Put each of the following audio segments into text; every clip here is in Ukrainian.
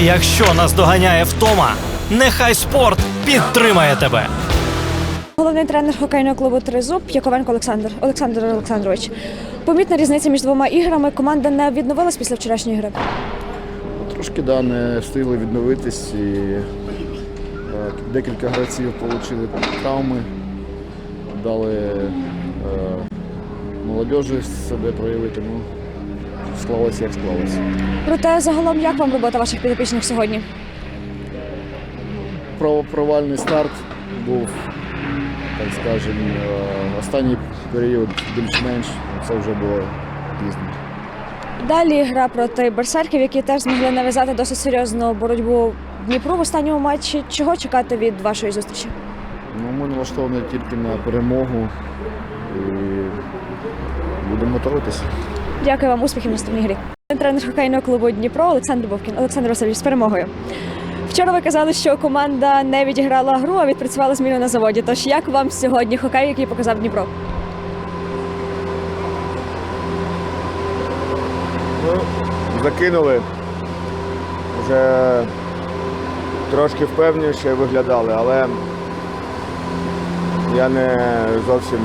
Якщо нас доганяє втома, нехай спорт підтримає тебе. Головний тренер хокейного клубу Тризуб Яковенко Олександр Олександр Олександрович. Помітна різниця між двома іграми. Команда не відновилась після вчорашньої гри. Трошки да, не встигли відновитись і е, декілька гравців отримали травми, дали е, молодежі себе проявити. Ну, склалося як склалося. Проте загалом як вам робота ваших підопічних сьогодні? Про- Провальний старт був, так скажемо, е, останній період більш-менш, це вже було пізно. Далі гра проти берсерків, які теж змогли нав'язати досить серйозну боротьбу Дніпру в останньому матчі. Чого чекати від вашої зустрічі? Ну, ми налаштовані тільки на перемогу і будемо готуватися. Дякую вам, успіхів в наступній грі. Тренер хокейного клубу Дніпро Олександр Бовкін. Олександр Васильович з перемогою. Вчора ви казали, що команда не відіграла гру, а відпрацювала зміну на заводі. Тож як вам сьогодні хокей, який показав Дніпро? Ну, закинули. Вже трошки впевненіше виглядали, але я не зовсім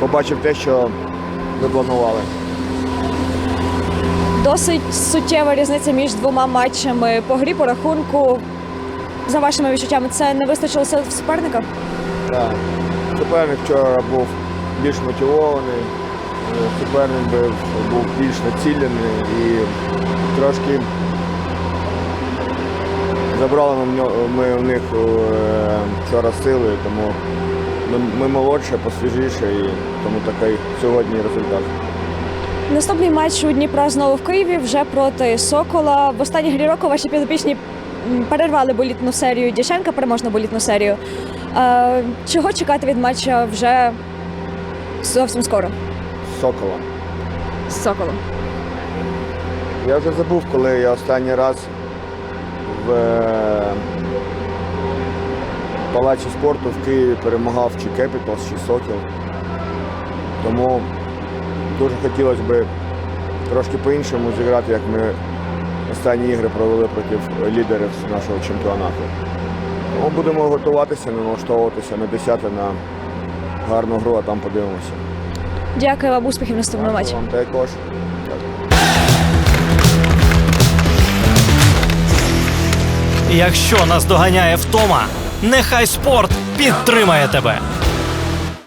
побачив те, що ми планували. Досить суттєва різниця між двома матчами по грі, по рахунку. За вашими відчуттями, це не вистачило сил в суперника? Так. Суперник вчора був більш мотивований, е, суперник був, був більш націлений і трошки забрали ми, в них е, вчора сили, тому ми молодше, посвіжіше і тому такий сьогодні результат. Наступний матч у Дніпра знову в Києві вже проти Сокола. В останній грі року ваші підопічні перервали болітну серію Дяченка, переможну болітну серію. Е, чого чекати від матча вже зовсім скоро Сокола. з Соколом? Я вже забув, коли я останній раз в е, палаці спорту в Києві перемагав чи Кепіталс, чи Сокіл. Тому дуже хотілося б трошки по-іншому зіграти, як ми останні ігри провели проти лідерів нашого чемпіонату. Тому будемо готуватися, налаштовуватися на 10 на гарну гру, а там подивимося. Дякую вам, успіхів в наступному матчі. Вам також. Якщо нас доганяє втома, нехай спорт підтримає тебе.